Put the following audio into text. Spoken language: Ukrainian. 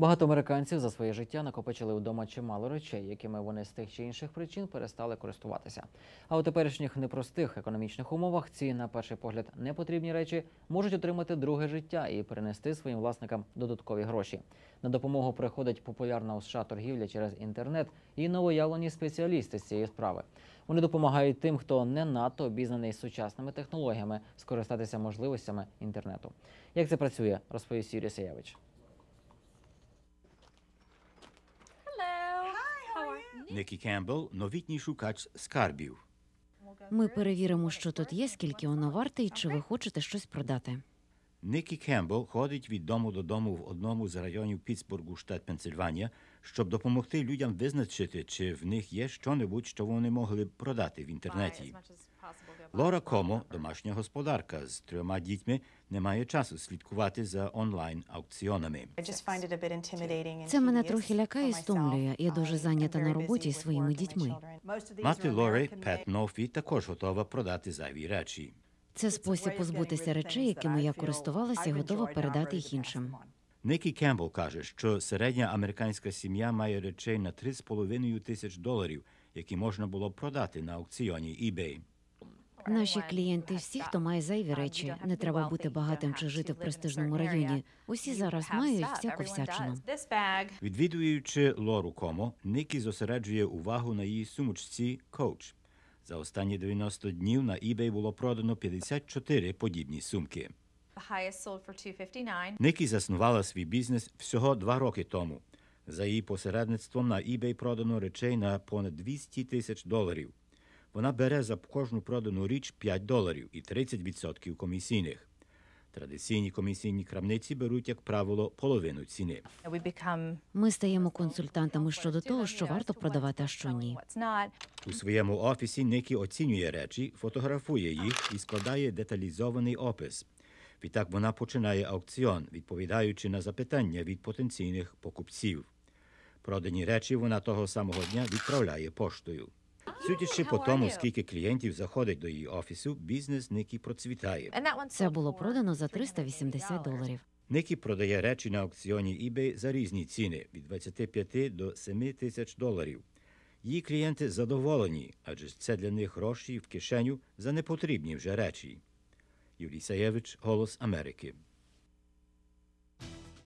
Багато американців за своє життя накопичили вдома чимало речей, якими вони з тих чи інших причин перестали користуватися. А у теперішніх непростих економічних умовах ці, на перший погляд, непотрібні речі можуть отримати друге життя і перенести своїм власникам додаткові гроші. На допомогу приходить популярна у США торгівля через інтернет і новоявлені спеціалісти з цієї справи. Вони допомагають тим, хто не надто обізнаний сучасними технологіями, скористатися можливостями інтернету. Як це працює, розповість Юрій Саєвич. Нікі Кембл – новітній шукач скарбів. Ми перевіримо, що тут є, скільки воно варте, і чи ви хочете щось продати. Нікі Кембл ходить від дому додому в одному з районів Пітсбургу, штат Пенсильванія, щоб допомогти людям визначити, чи в них є щонебудь, що вони могли б продати в інтернеті. Лора Комо, домашня господарка з трьома дітьми, не має часу слідкувати за онлайн-аукціонами. Це мене трохи лякає і стомлює. Я дуже зайнята на роботі зі своїми дітьми. Мати Лори, Пет Нофі, також готова продати зайві речі. Це спосіб позбутися речей, якими я користувалася, і готова передати їх іншим. Нікі Кембл каже, що середня американська сім'я має речей на 3,5 тисяч доларів, які можна було продати на аукціоні eBay. Наші клієнти, всі, хто має зайві речі, не треба бути багатим чи жити в престижному районі. Усі зараз мають всяку всячину. Відвідуючи Лору Комо, Нікі зосереджує увагу на її сумочці Coach. За останні 90 днів на eBay було продано 54 подібні сумки. The highest sold for 259. Нікі заснувала свій бізнес всього два роки тому. За її посередництвом на eBay продано речей на понад 200 тисяч доларів. Вона бере за кожну продану річ 5 доларів і 30% комісійних. Традиційні комісійні крамниці беруть, як правило, половину ціни. Ми стаємо консультантами щодо того, що варто продавати, а що ні. У своєму офісі Нікі оцінює речі, фотографує їх і складає деталізований опис. Відтак вона починає аукціон, відповідаючи на запитання від потенційних покупців. Продані речі вона того самого дня відправляє поштою. Судячи по тому, скільки клієнтів заходить до її офісу, бізнес Нікі процвітає. Це було продано за 380 доларів. Нікі продає речі на аукціоні eBay за різні ціни від 25 до 7 тисяч доларів. Її клієнти задоволені, адже це для них гроші в кишеню за непотрібні вже речі. Юрій Саєвич, Голос Америки.